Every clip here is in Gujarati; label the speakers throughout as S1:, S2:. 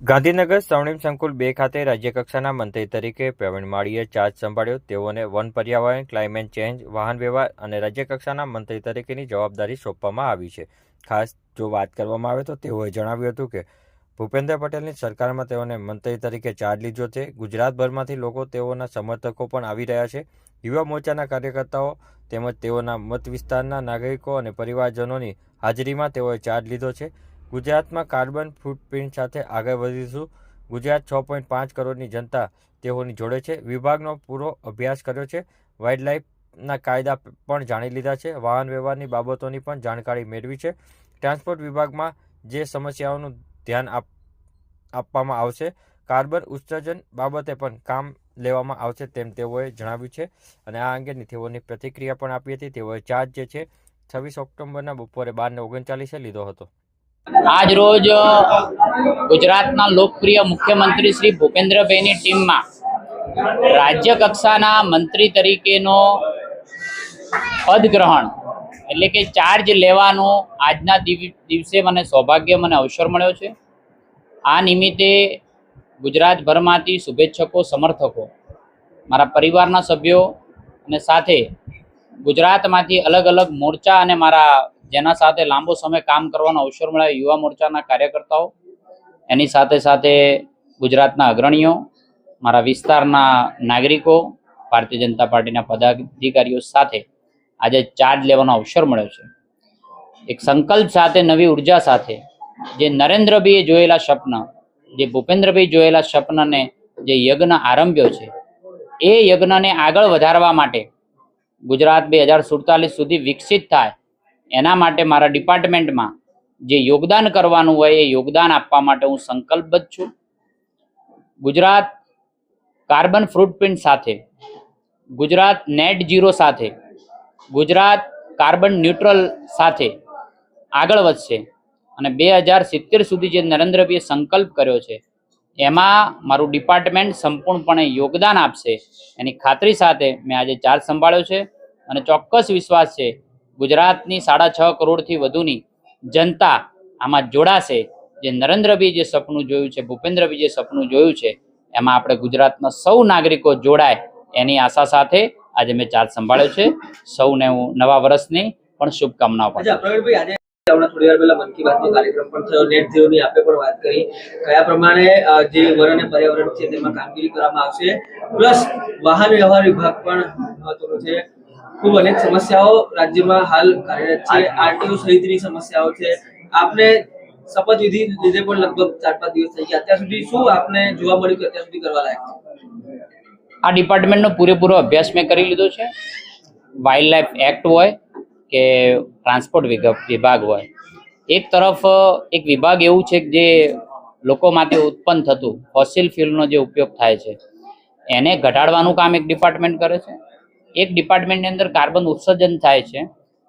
S1: ગાંધીનગર સ્વર્ણિમ સંકુલ બે ખાતે રાજ્યકક્ષાના મંત્રી તરીકે પ્રવીણ માળીએ ચાર્જ સંભાળ્યો. તેઓને વન પર્યાવરણ, ક્લાઇમેટ ચેન્જ, વાહન વ્યવહાર અને રાજ્યકક્ષાના મંત્રી તરીકેની જવાબદારી સોંપવામાં આવી છે. ખાસ જો વાત કરવામાં આવે તો તેઓએ જણાવ્યું હતું કે, ભૂપેન્દ્ર પટેલની સરકારમાં તેઓને મંત્રી તરીકે ચાર્જ લીધો છે. ગુજરાતભરમાંથી લોકો તેઓના સમર્થકો પણ આવી રહ્યા છે. યુવા મોરચાના કાર્યકર્તાઓ તેમજ તેઓના મત વિસ્તારના નાગરિકો અને પરિવારજનોની હાજરીમાં તેઓએ ચાર્જ લીધો છે. ગુજરાતમાં કાર્બન ફૂટપ્રિન્ટ સાથે આગળ વધીશું. ગુજરાત છ પોઈન્ટ પાંચ કરોડની જનતા તેઓની જોડે છે. વિભાગનો પૂરો અભ્યાસ કર્યો છે. વાઇલ્ડલાઇફના કાયદા પણ જાણી લીધા છે. વાહન વ્યવહારની બાબતોની પણ જાણકારી મેળવી છે. ટ્રાન્સપોર્ટ વિભાગમાં જે સમસ્યાઓનું ધ્યાન આપ, આપવામાં આવશે, કાર્બન ઉત્સર્જન બાબતે પણ કામ લેવામાં આવશે તેમ તેઓએ જણાવ્યું છે. અને આ અંગેની તેઓની પ્રતિક્રિયા પણ આપી હતી. તેઓએ ચાર્જ જે છે, છવ્વીસ ઓક્ટોબરના બપોરે બારને ઓગણચાલીસે લીધો હતો.
S2: આજ રોજ ગુજરાતના લોકપ્રિય મુખ્યમંત્રી શ્રી ભૂપેન્દ્રભાઈની ટીમમાં રાજ્ય કક્ષાના મંત્રી તરીકેનો પદગ્રહણ, એટલે કે ચાર્જ લેવાનો આજના દિવ- દિવસે મને સૌભાગ્ય, મને અવસર મળ્યો છે. આ નિમિત્તે ગુજરાતભરમાંથી શુભેચ્છકો, સમર્થકો, મારા પરિવારના સભ્યો અને સાથે ગુજરાતમાંથી અલગ અલગ મોરચા અને મારા જેના સાથે લાંબો સમય કામ કરવાનો અવસર મળ્યો યુવા મોરચાના કાર્યકર્તાઓ, એની સાથે સાથે ગુજરાતના અગ્રણીઓ, મારા વિસ્તારના નાગરિકો, ભારતીય જનતા પાર્ટીના પદાધિકારીઓ સાથે આજે ચાર્જ લેવાનો અવસર મળ્યો છે. એક સંકલ્પ સાથે, નવી ઊર્જા સાથે જે નરેન્દ્રભાઈએ જોયેલા સ્વપ્ન, જે ભૂપેન્દ્રભાઈ જોયેલા સ્વપ્નને જે યજ્ઞ આરંભ્યો છે, એ યજ્ઞને આગળ વધારવા માટે ગુજરાત બે હજાર સુડતાલીસ સુધી વિકસિત થાય એના માટે મારા ડિપાર્ટમેન્ટમાં જે યોગદાન કરવાનું હોય એ યોગદાન આપવા માટે હું સંકલ્પબદ્ધ છું. ગુજરાત કાર્બન ફૂટપ્રિન્ટ સાથે, ગુજરાત નેટ ઝીરો સાથે, ગુજરાત કાર્બન ન્યુટ્રલ સાથે આગળ વધશે અને બે હજાર સિત્તેર સુધી જે નરેન્દ્રભાઈએ સંકલ્પ કર્યો છે, એમાં મારું ડિપાર્ટમેન્ટ સંપૂર્ણપણે યોગદાન આપશે. એની ખાતરી સાથે મેં આજે ચાર્જ સંભાળ્યો છે અને ચોક્કસ વિશ્વાસ છે ગુજરાતની સાડા છ કરોડથી વધુની જનતા આમાં જોડાશે. જે નરેન્દ્રભાઈ જે સપનું જોયું છે ભૂપેન્દ્રભાઈ જે સપનું જોયું છે, એમાં આપણે ગુજરાતના સૌ નાગરિકો જોડાય એની આશા સાથે આજે મેં ચાર્જ સંભાળ્યો છે. સૌને હું નવા વર્ષની પણ શુભકામનાઓ
S3: હમણાં થોડી વાર પહેલા મન કી બાતનો કાર્યક્રમ પણ થયો, નેટ ઝીરોની પણ પ્રમાણે પણ ખૂબ અનેક સમસ્યાઓ રાજ્યમાં હાલ કાર્યરત છે. આરટીઓ સહિતની સમસ્યાઓ છે. આપને શપથવિધિ લીધે પણ લગભગ ચાર પાંચ દિવસ થઈ ગયા. અત્યાર સુધી શું આપને જોવા મળ્યું કે અત્યાર સુધી કરવા લાયક
S2: આ ડિપાર્ટમેન્ટનો પૂરેપૂરો અભ્યાસ મેં કરી લીધો છે. વાઇલ્ડ લાઈફ એક્ટ હોય કે ટ્રાન્સપોર્ટ વિભાગ હોય. એક તરફ એક વિભાગ એવું છે જે લોકોમાંથી ઉત્પન્ન થતું ફોસિલ ફ્યુલનો જે ઉપયોગ થાય છે, એને ઘટાડવાનું કામ એક ડિપાર્ટમેન્ટ કરે છે. એક ડિપાર્ટમેન્ટની અંદર કાર્બન ઉત્સર્જન થાય છે.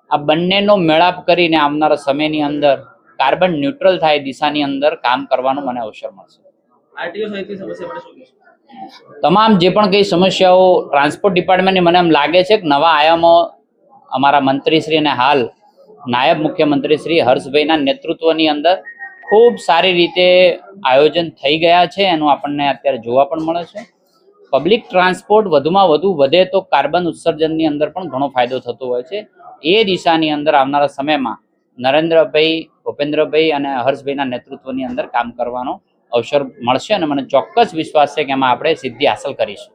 S2: આ બંનેનો મેળાપ કરીને આવનારા સમયની અંદર કાર્બન ન્યુટ્રલ થાય દિશાની અંદર કામ કરવાનો મને અવસર મળશે. તમામ જે પણ કઈ સમસ્યાઓ ટ્રાન્સપોર્ટ ડિપાર્ટમેન્ટની મને એમ લાગે છે કે નવા આયામો અમારા મંત્રીશ્રી અને હાલ નાયબ મુખ્યમંત્રી શ્રી હર્ષભાઈના નેતૃત્વની અંદર ખૂબ સારી રીતે આયોજન થઈ ગયા છે. એનું આપણને અત્યારે જોવા પણ મળે છે. પબ્લિક ટ્રાન્સપોર્ટ વધુમાં વધુ વધે તો કાર્બન ઉત્સર્જનની અંદર પણ ઘણો ફાયદો થતો હોય છે. એ દિશાની અંદર આવનારા સમયમાં નરેન્દ્રભાઈ, ભૂપેન્દ્રભાઈ અને હર્ષભાઈના નેતૃત્વની અંદર કામ કરવાનો અવસર મળશે અને મને ચોક્કસ વિશ્વાસ છે કે એમાં આપણે સિદ્ધિ હાંસલ કરીશું.